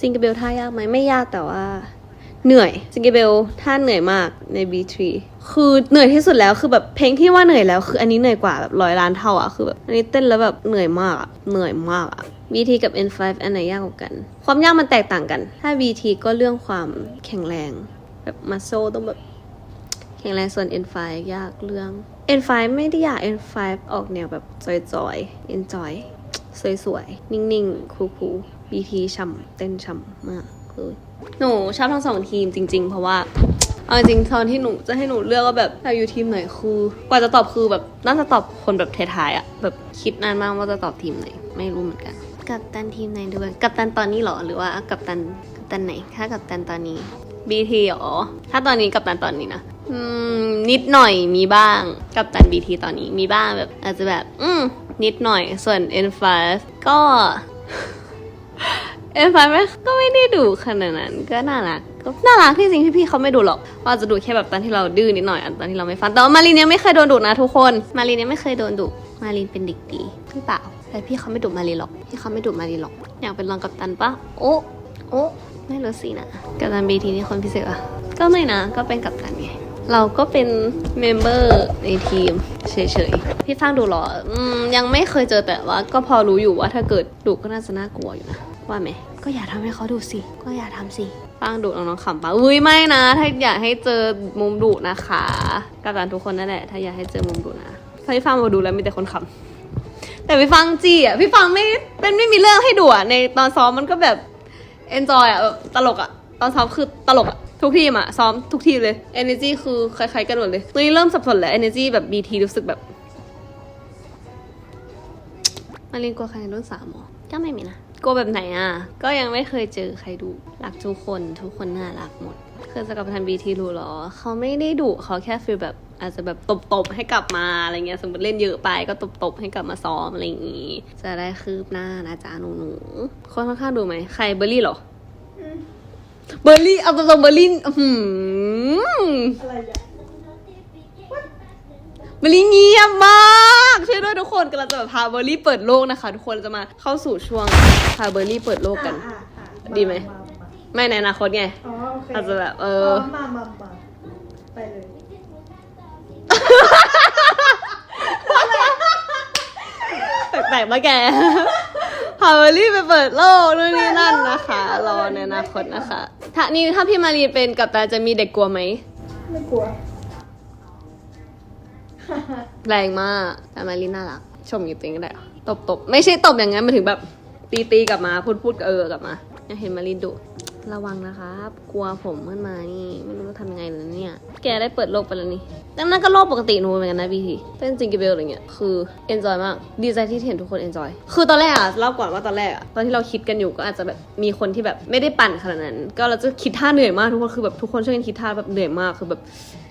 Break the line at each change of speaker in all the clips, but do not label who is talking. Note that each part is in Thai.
ซิงเกิลเบลท่ายากไหมไม่ยากแต่ว่า เหนื่อยซิงเกิลเบลท่าเหนื่อยมากใน B3 คือเหนื่อยที่สุดแล้วคือแบบเพลงที่ว่าเหนื่อยแล้วคืออันนี้เหนื่อยกว่าแบบร้อยล้านเท่าอะคือแบบอันนี้เต้นแล้วแบบเหนื่อยมากอะเหนื่อยมากอะ BT กับ N5 อันไหนยากกว่ากัน ความยากมันแตกต่างกัน ถ้า BT ก็เรื่องความแข็งแรง แบบมัสโซต้องแบบแข็งแรงส่วน N5 ยากเรื่อง N5 ไม่ได้ยาก N5 ออกแนวแบบจอยๆ enjoy สวยๆ นิ่งๆ คูลๆ BT ช่ำเต้นช่ำมากคือหนูชอบทั้งสองทีมจริง ๆ เพราะว่าเอาจริงๆตอนที่หนูจะให้หนูเลือกว่าแบบอยากอยู่ทีมไหนคือ กว่าจะตอบคือแบบน่าจะตอบคนแบบท้ายๆอะแบบคิดนานมากว่าจะตอบทีมไหน ไม่รู้เหมือนกัน กับตันทีมไหนด้วย กับตันตอนนี้เหรอหรือว่ากับตันกับตันไหน ถ้ากับตันตอนนี้ BT เหรอถ้าตอนนี้กับตันตอนนี้นะอืมนิดหน่อยมีบ้างกับตัน BT ตอนนี้มีบ้างแบบอาจจะแบบ อืมนิดหน่อยส่วน N5 ก็ N5 ไม่ก็ไม่ได้ดุขนาดนั้นก็น่ารักก็น่ารักที่จริงพี่ๆเขาไม่ดุหรอกว่าจะดุแค่แบบตอนที่เราดื้อนิดหน่อยตอนที่เราไม่ฟังแต่ว่ามารีนยังไม่เคยโดนดุนะทุกคนมารีนยังไม่เคยโดนดุมารีนเป็นเด็กดีหรือเปล่าแต่พี่เขาไม่ดุมารีนหรอกพี่เขาไม่ดุมารีนหรอก อยากเป็นรองกัปตันปะโอ้โอ้ไม่รู้สินะกัปตันบีทีนี่คนพิเศษอะก็ไม่นะก็เป็นกัปตันไงเราก็เป็นเมมเบอร์ในทีมเฉยๆพี่ฟังดูหรออืมยังไม่เคยเจอแต่ว่า ก็พอรู้อยู่ว่าถ้าเกิดดุก็น่าจะน่ากลัวอยู่นะ ว่าไหม ก็อย่าทำให้เขาดูสิ ก็อย่าทำสิฟังดุน้องๆขำปะอุ้ยไม่นะ ถ้าอยากให้เจอมุมดุนะคะกับการทุกคนนั่นแหละ ถ้าอยากให้เจอมุมดุนะพี่ฟังมาดูแล้วมีแต่คนขำแต่พี่ฟังจีอะพี่ฟังไม่เป็นไม่มีเรื่องให้ดุอะในตอนซ้อมมันก็แบบ enjoy อะตลกอะตอนซ้อมคือตลกอะทุกทีมอะซ้อมทุกทีเลย energy คือคล้ายๆกันหมดเลยตอนนี้เริ่มสับสนแล้ว energy แบบ BT รู้สึกแบบมาเรียนกลัวใครรุ่นสามหรอก็ไม่มีนะ กลัวแบบไหนอะ ก็ยังไม่เคยเจอใครดุรักทุกคนทุกคนน่ารักหมด เคยจะกลับไปทำบีทีรู้หรอ เขาไม่ได้ดุเขาแค่ฟีลแบบอาจจะแบบตบๆให้กลับมาอะไรเงี้ยสมมติเล่นเยอะไปก็ตบๆให้กลับมาซ้อมอะไรอย่างงี้ จะได้คืบหน้านะจ๊ะหนูหนูๆคนข้างๆดูไหมใครเบอร์รี่เหรออเบอร์รี่เอาตรงๆเบอร์รี่อื้อหือ
อะไรอะ
เบอร์รี่เงียบมากช่วยด้วยทุกคนกำลังจะแบบพาเบอร์รี่เปิดโลกนะคะ ทุกคนจะมาเข้าสู่ช่วงพาเบอร์รี่เปิดโลกกัน
อะอะอะ
ดีไหมาาไม่ในอนาคตไง
อ๋อโอเค
อาจจะแบบเออ
มามามาไปเลย
แปลกๆมาแกพาเบอร์รี่ไปเปิดโลกนู่นนี่นั่นนะคะรอในอนาคตนะคะ ถ้านี่ถ้าพี่มารีเป็นกับตาจะมีเด็กกลัวไหม
ไม่กลัว
แรงมากแต่มารีน่ารัก ชมอยู่ตัวเองก็ได้ตบตบๆไม่ใช่ตบอย่างนั้นมาถึงแบบตีตีๆกลับมาพูดพูดเออกลับมาอยากเห็นมารีดุระวังนะครับ กลัวผมขึ้นมานี่ไม่รู้จะทำยังไงเลยเนี่ย แกได้เปิดโลกไปแล้วนี่ดังนั้นก็โลกปกติหนูเหมือนกันนะบีทีเต้นจิงกิเบลอะไรเงี้ยคือเอนจอยมากดีใจที่เห็นทุกคนเอนจอยคือตอนแรกอะเล่าก่อนว่าตอนแรกอะตอนที่เราคิดกันอยู่ก็อาจจะแบบมีคนที่แบบไม่ได้ปั่นขนาดนั้น ก็เราจะคิดท่าเหนื่อยมากทุกคนคือแบบทุกคนช่วยกันคิดท่าแบบเหนื่อยมากคือแบบ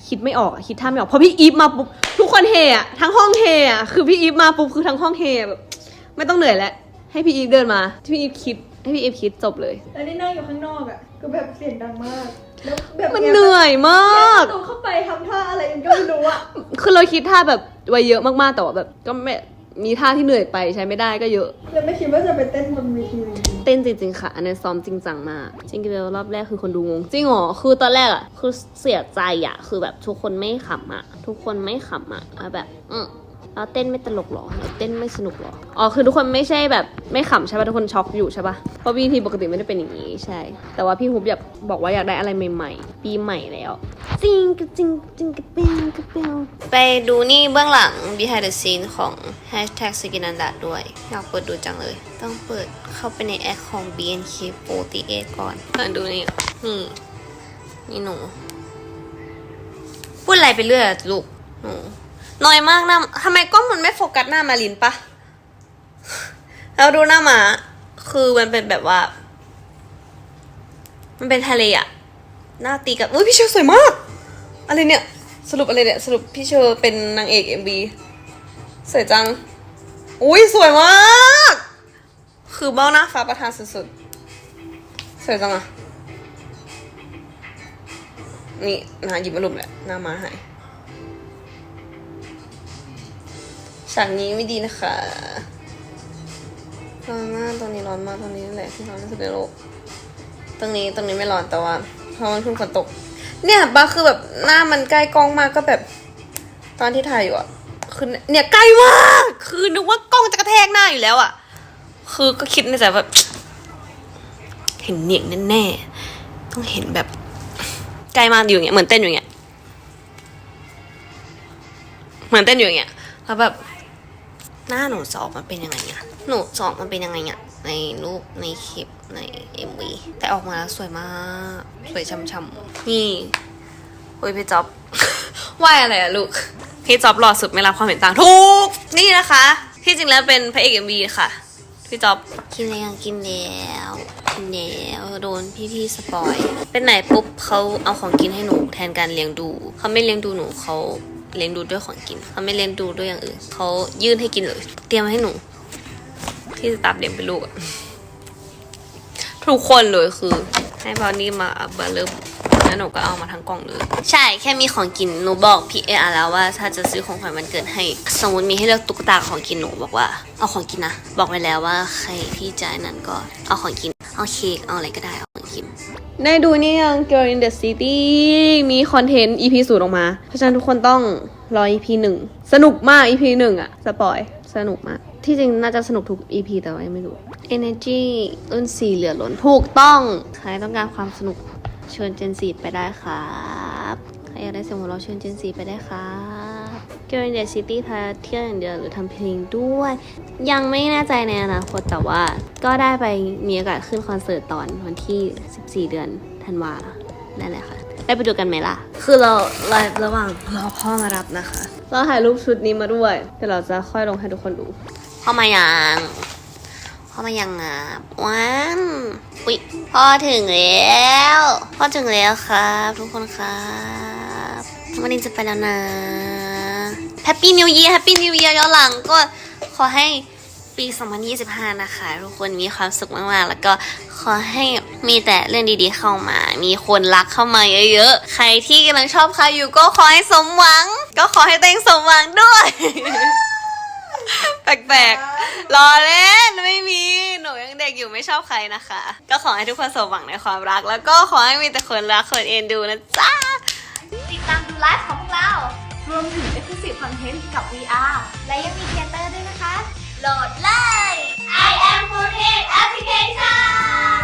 คิดไม่ออกอะคิดท่าไม่ออกพอพี่อีฟมาปุ๊บทุกคนเฮอะทั้งห้องเฮอะคือพี่อีฟมาปุ๊บคือทั้งห้องเฮอะแบบไม่ต้องเหนื่อยแล้วให้พี่อีฟเดินมาที่พี่อีฟคิดให้พี่อีฟคิดจบเลย
แล้วนี่นั่งอยู่ข้างนอกอะก็แบบเสียงดังมากแล้วแบบ
มันเหนื่อยมาก
แกเข้าไปทำท่าอะไรกันก็ไม่รู้อะ
คือเราคิดท่าแบบไว้เยอะมากๆแต่ว่าแบบก็ไม่มีท่าที่เหนื่อยไปใช้ไม่ได้ก็เยอะ
แล้วไม่คิดว่าจะไปเต้นบนเวทีจริง
เต้นจริงๆค่ะอันนี้ซ้อมจริงจังมากจริงๆแล้วรอบแรกคือคนดูงงจริงเหรอคือตอนแรกอะคือเสียใจอะคือแบบทุกคนไม่ขำอะทุกคนไม่ขำอะอะแบบอืม เราเต้นไม่ตลกหรอเราเต้นไม่สนุกหรอ อ๋อ คือทุกคนไม่ใช่แบบไม่ขำใช่ป่ะทุกคนช็อกอยู่ใช่ป่ะเพราะวีทีปกติไม่ได้เป็นอย่างนี้ใช่ แต่ว่าพี่ฮุบอยากบอกว่าอยากได้อะไรใหม่ๆ ปีใหม่แล้วจริงกะจริงจริงกะเปงกะเปงไปดูนี่เบื้องหลัง behind the scene ของ hashtag สกินันดาด้วย อยากเปิดดูจังเลย ต้องเปิดเข้าไปในแอคของ BNK48 ก่อนก่อนดูนี่ นี่ นี่หนู พูดอะไรไปเรื่อยอะลูกหนู น้อยมากหน้าทำไมกล้องมันไม่โฟกัสหน้ามาลินปะแล้วดูหน้าหมา คือมันเป็นแบบว่า มันเป็นทะเลอะหน้าตีกับอุ้ยพี่เชอร์สวยมาก อะไรเนี่ย สรุปอะไรเนี่ย สรุปพี่เชอร์เป็นนางเอกเอ็มบีสวยจัง อุ้ยสวยมาก คือเบ้าหน้าฟ้าประทานสุดๆ สวยจังอะนี่นาหยิบมาลุมแหละหน้ามาหาย ฉากนี้ไม่ดีนะคะร้อนมากตอนนี้ร้อนมากตอนนี้นั่นแหละที่ร้อนที่สุดในโลก ตรงนี้ตรงนี้ไม่ร้อนแต่ว่าเพราะมันเพิ่งฝนตก เนี่ยบ้าคือแบบหน้ามันใกล้กล้องมากก็แบบ ตอนที่ถ่ายอยู่อะคือเนี่ยใกล้มากคือนึกว่ากล้องจะกระแทกหน้าอยู่แล้วอะคือก็คิดในใจแบบ เห็นเหนียงแน่ๆต้องเห็นแบบใกล้มากอยู่อย่างเงี้ยเหมือนเต้นอยู่อย่างเงี้ยเหมือนเต้นอยู่อย่างเงี้ยแล้วแบบ หน้าหนูจะออกมาเป็นยังไงอะหนูจะออกมาเป็นยังไงอะในรูปในคลิปในเอ็มวีแต่ออกมาแล้วสวยมาก สวยช่ำๆนี่โอ้ยพี่จ๊อบ ว่าอะไรอะลูกพี่จ๊อบหล่อสุดไม่รับความเห็นต่างทุกนี่นะคะ ที่จริงแล้วเป็นพระเอกเอ็มวีค่ะพี่จ๊อบกินอะไรยังกินแล้วกินแล้วโดนพี่ๆสปอยเป็นไหนปุ๊บเขาเอาของกินให้หนูแทนการเลี้ยงดูเขาไม่เลี้ยงดูหนูเขา เลี้ยงดูด้วยของกินเขาไม่เลี้ยงดูด้วยอย่างอื่นเขายื่นให้กินเลยเตรียมให้หนู ที่จะตับเลี้ยงเป็นลูกอะทุกคนเลยคือ ให้บอนี่มาเบอร์เริ่มแล้วหนูก็เอามาทั้งกล่องเลย ใช่แค่มีของกินหนูบอกพี่เออแล้วว่า ถ้าจะซื้อของขวัญวันเกิดให้ สมมติมีให้เลือกตุ๊กตาของกินหนูบอกว่า เอาของกินนะ บอกไว้แล้วว่าใครที่จะนั้นก็เอาของกินเอาเค้กเอาอะไรก็ได้ ได้ดูนี่ยัง Girl in the City มีคอนเทนต์ EP ศูนย์ออกมา เพราะฉะนั้นทุกคนต้องรอ EP หนึ่งสนุกมาก EP หนึ่งอะสปอย สนุกมาก ที่จริงน่าจะสนุกทุก EP แต่ว่ายังไม่รู้ Energy รุ่นสี่เหลือล้นถูกต้อง ใครต้องการความสนุกเชิญเจนซีไปได้ครับ ใครอยากได้เสียงหัวเราะเชิญเจนซีไปได้ครับ Girl in the City พาเที่ยวอย่างเดียวหรือทำเพลงด้วย ยังไม่แน่ใจในอนาคตแต่ว่า ก็ได้ไปมีโอกาสขึ้นคอนเสิร์ตตอนวันที่ 14 เดือนธันวานั่นแหละค่ะ ได้ไปดูกันไหมล่ะ คือเราไลฟ์ระหว่างรอพ่อมารับนะคะ เราถ่ายรูปชุดนี้มาด้วยเดี๋ยวเราจะค่อยลงให้ทุกคนดูพ่อมายังพ่อมายังอะวันอุ๊ยพ่อถึงแล้วพ่อถึงแล้วครับ ทุกคนครับวันนี้จะไปแล้วนะ แฮปปี้นิว e ย r แฮปปี้นิว e ย r ย้อนหลังก็ขอให้ปี 2025 นะคะ ทุกคนมีความสุขมาก ๆ แล้วก็ขอให้มีแต่เรื่องดีๆเข้ามา มีคนรักเข้ามาเยอะ ๆ ใครที่กำลังชอบใครอยู่ก็ขอให้สมหวัง ก็ขอให้ตัวเองสมหวังด้วย แปลกๆรอเล่นไม่มีหนูยังเด็กอยู่ไม่ชอบใครนะคะ ก็ขอให้ทุกคนสมหวังในความรัก แล้วก็ขอให้มีแต่คนรักคนเอ็นดูนะจ๊ะ
ติดตามดูไลฟ์ของพวกเรา รวมถึง Exclusive Content กับ VR และยังมีเทเตอร์ด้วยนะคะ โหลดเลย I am Foodhead Application